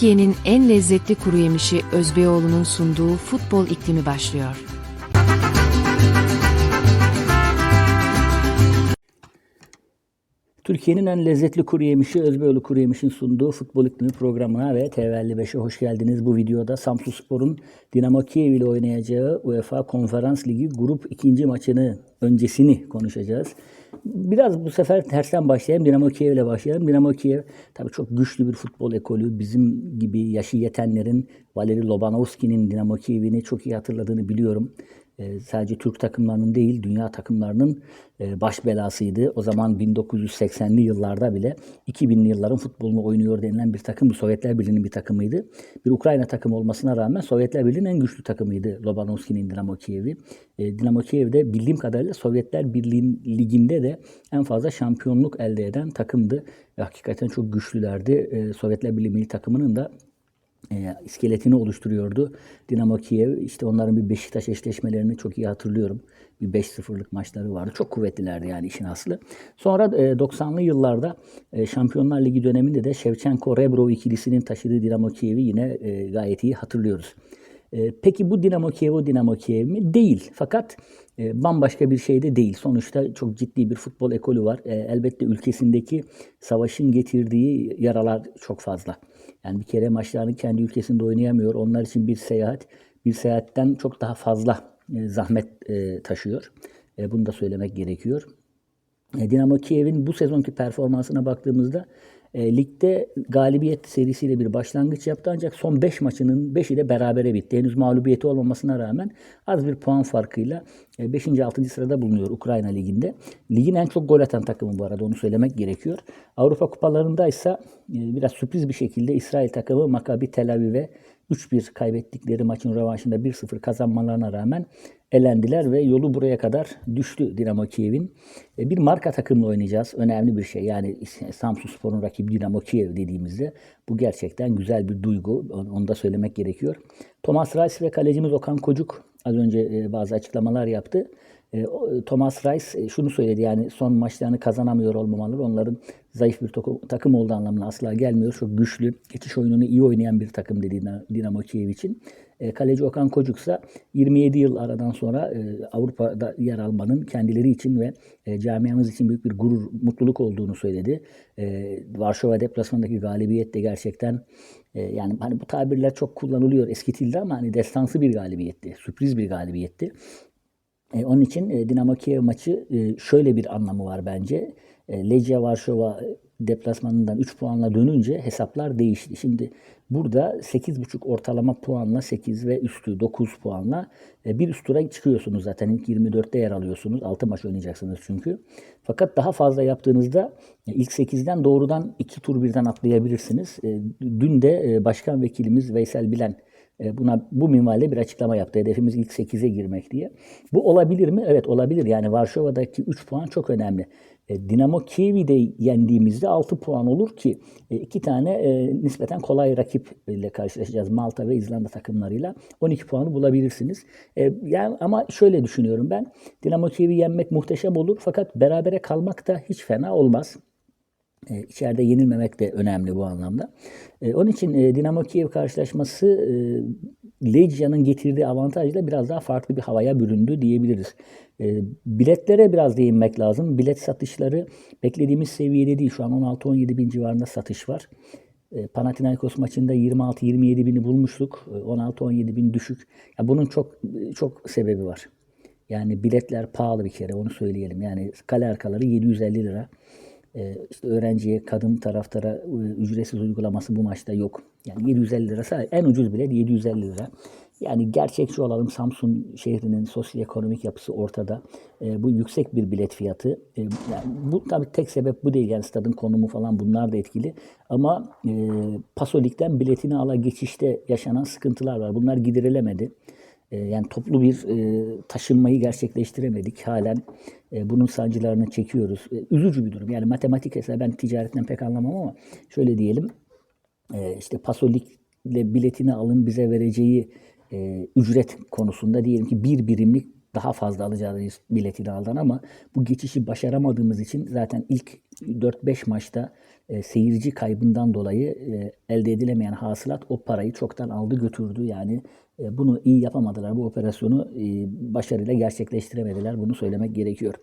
Türkiye'nin en lezzetli kuru yemişi Özbeyoğlu'nun sunduğu futbol iklimi başlıyor. Türkiye'nin en lezzetli kuru yemişi Özbeyoğlu Kuru Yemiş'in sunduğu Futbol İklimi programına ve TV55'e hoş geldiniz. Bu videoda Samsunspor'un Dinamo Kiev ile oynayacağı UEFA Konferans Ligi grup ikinci maçını öncesini konuşacağız. Biraz bu sefer tersten başlayalım. Dinamo Kiev ile başlayalım. Dinamo Kiev tabii çok güçlü bir futbol ekolü. Bizim gibi yaşı yetenlerin Valeri Lobanovski'nin Dinamo Kiev'ini çok iyi hatırladığını biliyorum. Ee, sadece Türk takımlarının değil, dünya takımlarının e, baş belasıydı. O zaman 1980'li yıllarda bile 2000'li yılların futbolunu oynuyor denilen bir takım, Sovyetler Birliği'nin bir takımıydı. Bir Ukrayna takımı olmasına rağmen Sovyetler Birliği'nin en güçlü takımıydı Lobanovski'nin Dinamo Kiev'i. E, Dinamo Kiev'de bildiğim kadarıyla Sovyetler Birliği liginde de en fazla şampiyonluk elde eden takımdı. Ve hakikaten çok güçlülerdi. E, Sovyetler Birliği milli takımının da e, iskeletini oluşturuyordu. Dinamo Kiev işte onların bir Beşiktaş eşleşmelerini çok iyi hatırlıyorum. Bir 5-0'lık maçları vardı. Çok kuvvetlilerdi yani işin aslı. Sonra e, 90'lı yıllarda e, Şampiyonlar Ligi döneminde de Shevchenko Rebrov ikilisinin taşıdığı Dinamo Kiev'i yine e, gayet iyi hatırlıyoruz. E, peki bu Dinamo Kiev o Dinamo Kiev mi? Değil. Fakat e, bambaşka bir şey de değil. Sonuçta çok ciddi bir futbol ekolü var. E, elbette ülkesindeki savaşın getirdiği yaralar çok fazla. Yani bir kere maçlarını kendi ülkesinde oynayamıyor. Onlar için bir seyahat, bir seyahatten çok daha fazla e, zahmet e, taşıyor. E, bunu da söylemek gerekiyor. E, Dinamo Kiev'in bu sezonki performansına baktığımızda e, ligde galibiyet serisiyle bir başlangıç yaptı ancak son 5 maçının 5'i de berabere bitti. Henüz mağlubiyeti olmamasına rağmen az bir puan farkıyla 5. E, 6. sırada bulunuyor Ukrayna Ligi'nde. Ligin en çok gol atan takımı bu arada onu söylemek gerekiyor. Avrupa kupalarında ise e, biraz sürpriz bir şekilde İsrail takımı Maccabi Tel Aviv'e 3-1 kaybettikleri maçın rövanşında 1-0 kazanmalarına rağmen elendiler ve yolu buraya kadar düştü Dinamo Kiev'in. Bir marka takımla oynayacağız. Önemli bir şey. Yani Samsun Spor'un rakibi Dinamo Kiev dediğimizde bu gerçekten güzel bir duygu. Onu da söylemek gerekiyor. Thomas Reis ve kalecimiz Okan Kocuk az önce bazı açıklamalar yaptı. Thomas Reis şunu söyledi yani son maçlarını kazanamıyor olmamaları onların zayıf bir takım olduğu anlamına asla gelmiyor. Çok güçlü, geçiş oyununu iyi oynayan bir takım dedi Dinamo Kiev için. Kaleci Okan Kocuk ise 27 yıl aradan sonra Avrupa'da yer almanın kendileri için ve camiamız için büyük bir gurur, mutluluk olduğunu söyledi. Varşova deplasmanındaki galibiyet de gerçekten yani hani bu tabirler çok kullanılıyor, eskitildi ama hani destansı bir galibiyetti, sürpriz bir galibiyetti. E, onun için e, Dinamo Kiev maçı e, şöyle bir anlamı var bence. E, Legia Varşova deplasmanından 3 puanla dönünce hesaplar değişti. Şimdi burada 8,5 ortalama puanla 8 ve üstü 9 puanla e, bir üst tura çıkıyorsunuz zaten. İlk 24'te yer alıyorsunuz. 6 maç oynayacaksınız çünkü. Fakat daha fazla yaptığınızda e, ilk 8'den doğrudan 2 tur birden atlayabilirsiniz. Dün de başkan vekilimiz Veysel Bilen buna bu minvalde bir açıklama yaptı. Hedefimiz ilk 8'e girmek diye. Bu olabilir mi? Evet olabilir. Yani Varşova'daki 3 puan çok önemli. E, Dinamo Kiev'i de yendiğimizde 6 puan olur ki e, iki tane nispeten kolay rakip ile karşılaşacağız. Malta ve İzlanda takımlarıyla 12 puanı bulabilirsiniz. Yani ama şöyle düşünüyorum ben. Dinamo Kiev'i yenmek muhteşem olur fakat berabere kalmak da hiç fena olmaz. E, içeride yenilmemek de önemli bu anlamda. E, onun için e, Dinamo Kiev karşılaşması e, Legia'nın getirdiği avantajla biraz daha farklı bir havaya büründü diyebiliriz. E, biletlere biraz değinmek lazım. Bilet satışları beklediğimiz seviyede değil. Şu an 16-17 bin civarında satış var. E, Panathinaikos maçında 26-27 bini bulmuştuk. 16-17 bin düşük. Ya bunun çok çok sebebi var. Yani biletler pahalı bir kere onu söyleyelim. Yani kale arkaları 750 lira. Ee, işte öğrenciye, kadın taraftara e, ücretsiz uygulaması bu maçta yok. Yani 750 lira en ucuz bile 750 lira. Yani gerçekçi olalım Samsun şehrinin sosyoekonomik yapısı ortada. E, bu yüksek bir bilet fiyatı. E, yani bu tabii tek sebep bu değil. Yani stadın konumu falan bunlar da etkili. Ama e, Pasolik'ten biletini ala geçişte yaşanan sıkıntılar var. Bunlar giderilemedi. E, yani toplu bir e, taşınmayı gerçekleştiremedik. Halen e, bunun sancılarını çekiyoruz. Üzücü bir durum. Yani matematik mesela ben ticaretten pek anlamam ama şöyle diyelim. işte Pasolik'le biletini alın bize vereceği ücret konusunda diyelim ki bir birimlik daha fazla alacağız biletini aldan ama bu geçişi başaramadığımız için zaten ilk 4-5 maçta e, seyirci kaybından dolayı e, elde edilemeyen hasılat o parayı çoktan aldı götürdü. Yani e, bunu iyi yapamadılar. Bu operasyonu e, başarıyla gerçekleştiremediler. Bunu söylemek gerekiyor.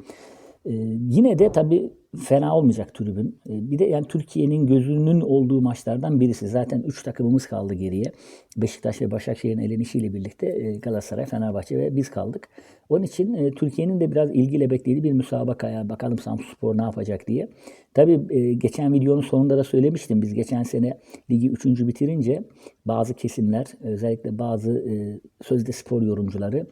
Ee, yine de tabii fena olmayacak tribün. Ee, bir de yani Türkiye'nin gözünün olduğu maçlardan birisi. Zaten 3 takımımız kaldı geriye. Beşiktaş ve Başakşehir'in elenişiyle birlikte e, Galatasaray, Fenerbahçe ve biz kaldık. Onun için e, Türkiye'nin de biraz ilgiyle beklediği bir müsabakaya bakalım Samsunspor ne yapacak diye. Tabii e, geçen videonun sonunda da söylemiştim. Biz geçen sene ligi 3. bitirince bazı kesimler özellikle bazı e, sözde spor yorumcuları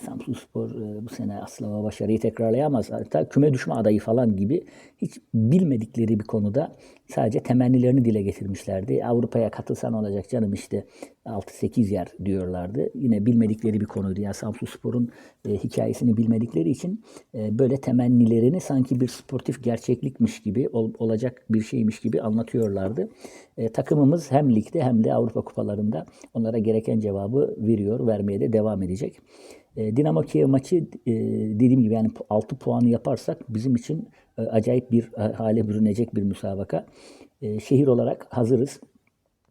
Samsun Spor e, bu sene asla başarıyı tekrarlayamaz. Hatta küme düşme adayı falan gibi hiç bilmedikleri bir konuda sadece temennilerini dile getirmişlerdi. Avrupa'ya katılsan olacak canım işte 6-8 yer diyorlardı. Yine bilmedikleri bir konuydu. Ya Samsun Spor'un e, hikayesini bilmedikleri için e, böyle temennilerini sanki bir sportif gerçeklikmiş gibi ol- olacak bir şeymiş gibi anlatıyorlardı. E, takımımız hem ligde hem de Avrupa kupalarında onlara gereken cevabı veriyor, vermeye de devam edecek. E, Dinamo Kiev maçı e, dediğim gibi yani 6 puanı yaparsak bizim için e, acayip bir hale bürünecek bir müsabaka. E, şehir olarak hazırız.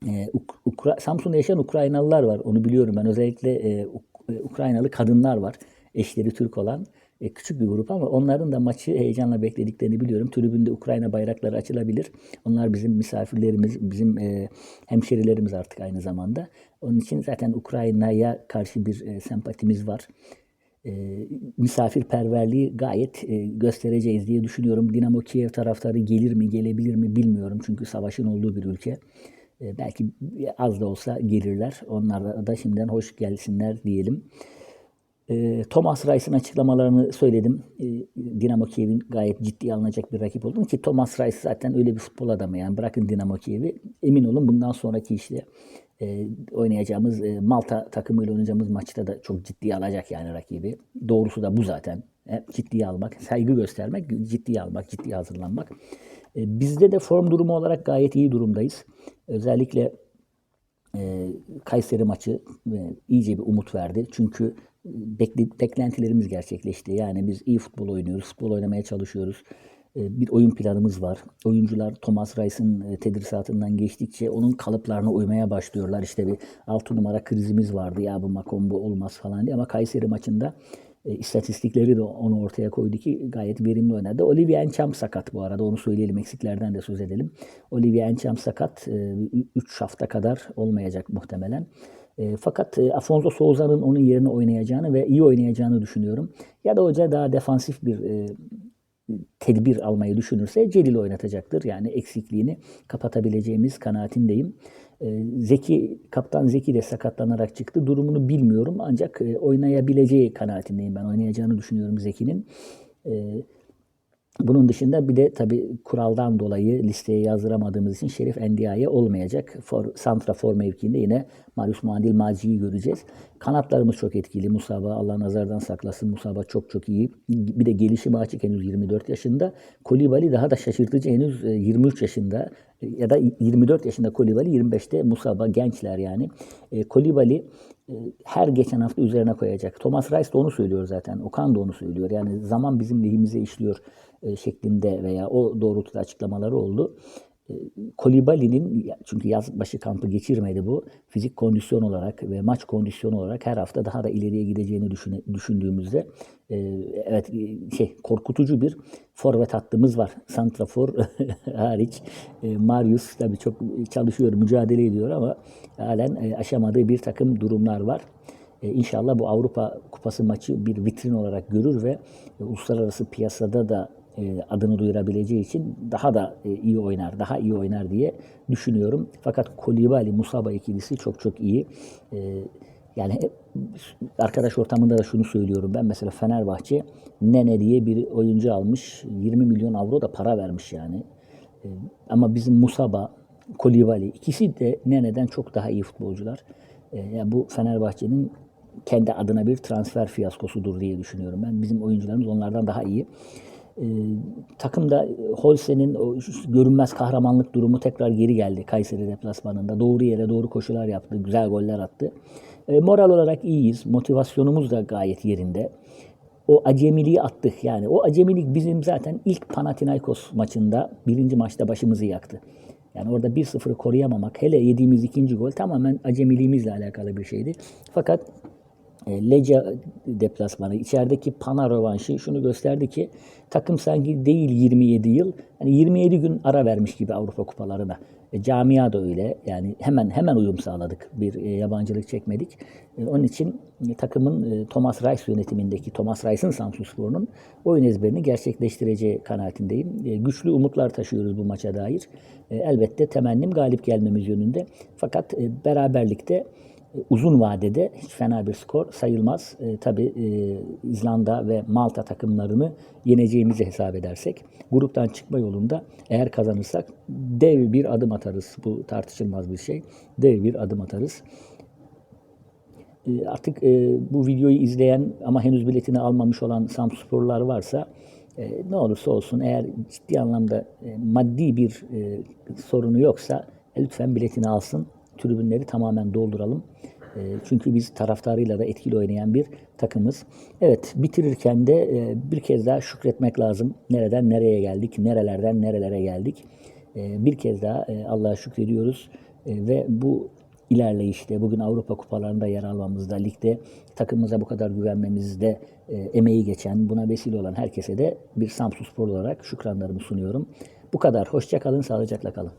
E, Uk- Ukra- Samsun'da yaşayan Ukraynalılar var. Onu biliyorum ben. Özellikle e, Uk- e, Ukraynalı kadınlar var. Eşleri Türk olan. E, küçük bir grup ama onların da maçı heyecanla beklediklerini biliyorum. Tribünde Ukrayna bayrakları açılabilir. Onlar bizim misafirlerimiz, bizim e, hemşerilerimiz artık aynı zamanda. Onun için zaten Ukrayna'ya karşı bir e, sempatimiz var. E, misafirperverliği gayet e, göstereceğiz diye düşünüyorum. Dinamo Kiev taraftarı gelir mi, gelebilir mi bilmiyorum. Çünkü savaşın olduğu bir ülke. E, belki az da olsa gelirler. Onlara da şimdiden hoş gelsinler diyelim. E, Thomas Rice'ın açıklamalarını söyledim. E, Dinamo Kiev'in gayet ciddiye alınacak bir rakip olduğunu ki Thomas Rice zaten öyle bir futbol adamı yani bırakın Dinamo Kiev'i emin olun bundan sonraki işte e, oynayacağımız e, Malta takımıyla oynayacağımız maçta da çok ciddiye alacak yani rakibi. Doğrusu da bu zaten. Hep ciddiye almak, saygı göstermek, ciddiye almak, ciddiye hazırlanmak. E, bizde de form durumu olarak gayet iyi durumdayız. Özellikle Kayseri maçı iyice bir umut verdi. Çünkü beklentilerimiz gerçekleşti. Yani biz iyi futbol oynuyoruz, futbol oynamaya çalışıyoruz. E, bir oyun planımız var. Oyuncular Thomas Rice'ın e, tedrisatından geçtikçe onun kalıplarına uymaya başlıyorlar. İşte bir 6 numara krizimiz vardı. Ya bu Makombo olmaz falan diye. Ama Kayseri maçında e, istatistikleri de onu ortaya koydu ki gayet verimli oynadı. Olivia Encham sakat bu arada. Onu söyleyelim. Eksiklerden de söz edelim. Olivia Encham sakat. 3 hafta kadar olmayacak muhtemelen. E, fakat e, Afonso Souza'nın onun yerine oynayacağını ve iyi oynayacağını düşünüyorum. Ya da hoca daha defansif bir e, tedbir almayı düşünürse Celil oynatacaktır. Yani eksikliğini kapatabileceğimiz kanaatindeyim. E, Zeki, kaptan Zeki de sakatlanarak çıktı. Durumunu bilmiyorum ancak oynayabileceği kanaatindeyim ben. Oynayacağını düşünüyorum Zeki'nin. E, bunun dışında bir de tabii kuraldan dolayı listeye yazdıramadığımız için Şerif Endiaye olmayacak. For, Santrafor mevkiinde yine Marius Muadil Maci'yi göreceğiz. Kanatlarımız çok etkili. Musaba Allah nazardan saklasın. Musaba çok çok iyi. Bir de gelişimi açık henüz 24 yaşında. Kolibali daha da şaşırtıcı henüz 23 yaşında ya da 24 yaşında Kolibali 25'te Musaba gençler yani. Kolibali her geçen hafta üzerine koyacak. Thomas Rice de onu söylüyor zaten. Okan da onu söylüyor. Yani zaman bizim lehimize işliyor şeklinde veya o doğrultuda açıklamaları oldu. Kolibali'nin çünkü yaz başı kampı geçirmedi bu. Fizik kondisyon olarak ve maç kondisyonu olarak her hafta daha da ileriye gideceğini düşün, düşündüğümüzde evet şey korkutucu bir forvet hattımız var. Santrafor hariç Marius tabii çok çalışıyor, mücadele ediyor ama halen aşamadığı bir takım durumlar var. İnşallah bu Avrupa Kupası maçı bir vitrin olarak görür ve uluslararası piyasada da adını duyurabileceği için daha da iyi oynar, daha iyi oynar diye düşünüyorum. Fakat Kolibali, Musaba ikilisi çok çok iyi. Yani arkadaş ortamında da şunu söylüyorum. Ben mesela Fenerbahçe Nene diye bir oyuncu almış. 20 milyon avro da para vermiş yani. Ama bizim Musaba, Kolibali ikisi de Nene'den çok daha iyi futbolcular. Yani bu Fenerbahçe'nin kendi adına bir transfer fiyaskosudur diye düşünüyorum ben. Bizim oyuncularımız onlardan daha iyi. Ee, takımda Holse'nin o görünmez kahramanlık durumu tekrar geri geldi Kayseri deplasmanında. Doğru yere doğru koşular yaptı, güzel goller attı. E, moral olarak iyiyiz. Motivasyonumuz da gayet yerinde. O acemiliği attık. Yani o acemilik bizim zaten ilk Panathinaikos maçında birinci maçta başımızı yaktı. Yani orada 1-0'ı koruyamamak, hele yediğimiz ikinci gol tamamen acemiliğimizle alakalı bir şeydi. Fakat e, Leca deplasmanı, içerideki Pana rövanşı şunu gösterdi ki takım sanki değil 27 yıl, hani 27 gün ara vermiş gibi Avrupa kupalarına. E, camia da öyle. Yani hemen hemen uyum sağladık. Bir e, yabancılık çekmedik. E, onun için e, takımın e, Thomas Reis yönetimindeki Thomas Reis'in Samsunspor'un oyun ezberini gerçekleştireceği kanaatindeyim. E, güçlü umutlar taşıyoruz bu maça dair. E, elbette temennim galip gelmemiz yönünde. Fakat e, beraberlikte e, uzun vadede hiç fena bir skor sayılmaz. E, tabii e, İzlanda ve Malta takımlarını yeneceğimizi hesap edersek gruptan çıkma yolunda eğer kazanırsak dev bir adım atarız. Bu tartışılmaz bir şey. Dev bir adım atarız. E, Artık e, bu videoyu izleyen ama henüz biletini almamış olan Samsporlular varsa e, ne olursa olsun eğer ciddi anlamda e, maddi bir e, sorunu yoksa e, lütfen biletini alsın. Tribünleri tamamen dolduralım. E, çünkü biz taraftarıyla da etkili oynayan bir takımız. Evet bitirirken de e, bir kez daha şükretmek lazım. Nereden nereye geldik, nerelerden nerelere geldik. E, bir kez daha e, Allah'a şükrediyoruz E, ve bu ilerleyişte, bugün Avrupa kupalarında yer almamızda, ligde takımımıza bu kadar güvenmemizde e, emeği geçen, buna vesile olan herkese de bir Samsun Spor olarak şükranlarımı sunuyorum. Bu kadar. Hoşça kalın, sağlıcakla kalın.